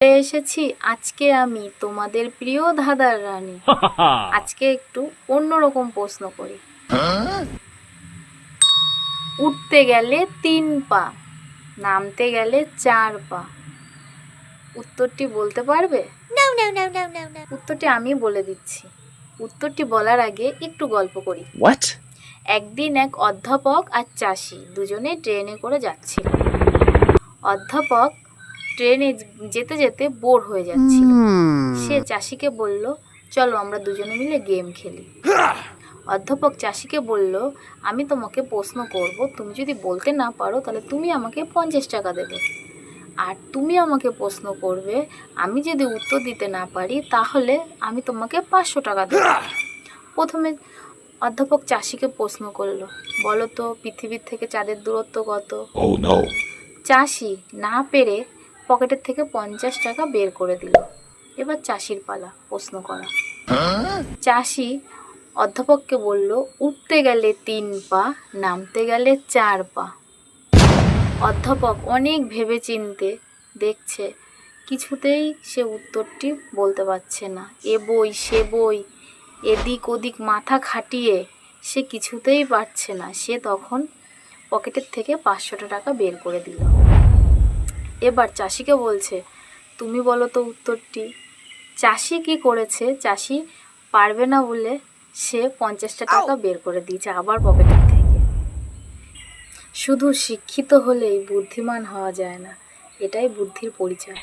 এসেছি আজকে আমি তোমাদের প্রিয় ধাঁধার রানী। আজকে একটু অন্যরকম প্রশ্ন করি। উঠতে গেলে তিন পা নামতে গেলে চার পা। উত্তরটি বলতে পারবে. উত্তরটি আমি বলে দিচ্ছি। উত্তরটি বলার আগে একটু গল্প করি। একদিন এক অধ্যাপক আর চাষি দুজনে ট্রেনে করে যাচ্ছিল। অধ্যাপক ট্রেনে যেতে যেতে বোর হয়ে যাচ্ছিল। সে চাষিকে বলল চলো আমরা দুজনে মিলে গেম খেলি। অধ্যাপক চাষিকে বলল আমি তোমাকে প্রশ্ন করব তুমি যদি বলতে না পারো তাহলে তুমি আমাকে পঞ্চাশ টাকা দেবে। আর তুমি আমাকে প্রশ্ন করবে আমি যদি উত্তর দিতে না পারি তাহলে আমি তোমাকে পাঁচশো টাকা দেবো। প্রথমে অধ্যাপক চাষিকে প্রশ্ন করল বলো তো পৃথিবীর থেকে চাঁদের দূরত্ব কত? Oh চাষি না পেরে পকেটের থেকে পঞ্চাশ টাকা বের করে দিল। এবার চাষির পালা, প্রশ্ন করা। চাষি অধ্যাপককে বলল, উঠতে গেলে তিন পা, নামতে গেলে চার পা। অধ্যাপক অনেক ভেবে চিনতে দেখছে, কিছুতেই সে উত্তরটি বলতে পারছে না। এ বই, সে বই, এদিক ওদিক মাথা খাটিয়ে সে কিছুতেই পারছে না। সে তখন পকেটের থেকে পাঁচশোটা টাকা বের করে দিল। এবার চাষিকে বলছে তুমি বলো তো উত্তরটি। চাষি কি করেছে? চাষি পারবে না বলে সে পঞ্চাশটা টাকা বের করে দিয়েছে আবার পকেটের থেকে। শুধু শিক্ষিত হলেই বুদ্ধিমান হওয়া যায় না এটাই বুদ্ধির পরিচয়।